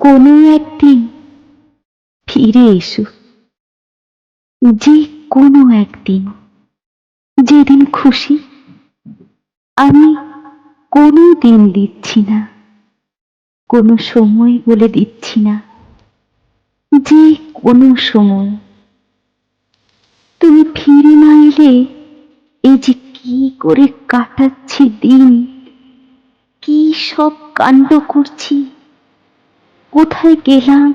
কোনো একদিন ফিরে এসো। যে কোনো একদিন। যেদিন খুশি আমি কোনো দিন দিচ্ছি না। কোনো সময় বলে দিচ্ছি না। যে কোনো সময়। তুমি ফিরে না এলে এই যে কি করে কাটাচ্ছি দিন? কি সব কাণ্ড করছি? কোথায় গেলাম?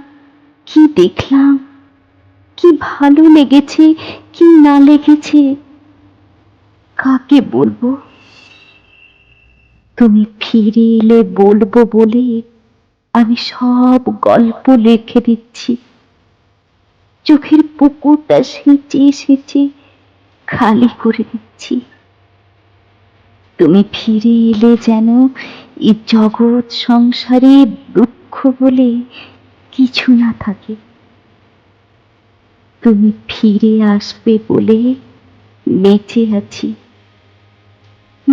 কি দেখলাম? কি ভালো লেগেছে? কি না লেগেছে? কাকে বলব? তুমি ফিরে এলে বলব বলে আমি সব গল্প লিখে দিচ্ছি। চোখের পুকুরটা সেচে সেচে খালি করে দিচ্ছি। তুমি ফিরে এলে যেন এই জগৎ সংসারে দুঃখ বলে কিছু না থাকে। তুমি ফিরে আসবে বলে বেঁচে আছি।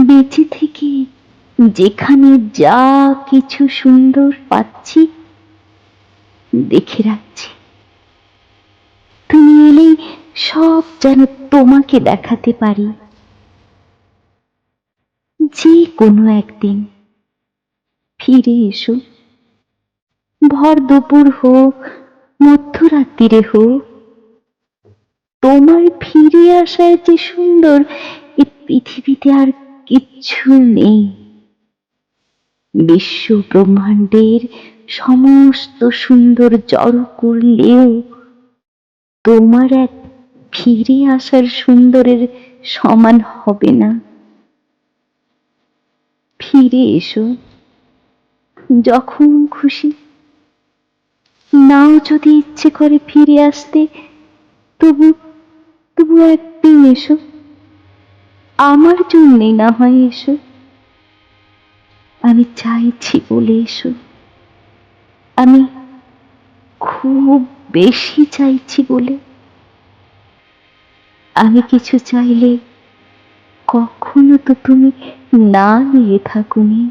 বেঁচে থেকে যেখানে যা কিছু সুন্দর পাচ্ছি, দেখে রাখছি। তুমি এলেই সব যেন তোমাকে দেখাতে পারি। যে কোনো একদিন ফিরে এসো। ভর দুপুর হোক, মধ্যরাত্রিরে হোক, তোমার ফিরে আসায় যে সুন্দর, এ পৃথিবীতে আর কিচ্ছু নেই। বিশ্ব ব্রহ্মাণ্ডের সমস্ত সুন্দর জড় করলেও তোমার এক ফিরে আসার সুন্দরের সমান হবে না। ফিরে এসো, যখন খুশি নাও যদি ইচ্ছে করে ফিরে আসতে, তবু তবু একদিন এসো। আমার জন্যে না হয় এসো। আমি চাইছি বলে এসো। আমি খুব বেশি চাইছি বলে। আমি কিছু চাইলে কখনো তো তুমি না নিয়ে থাকুনি।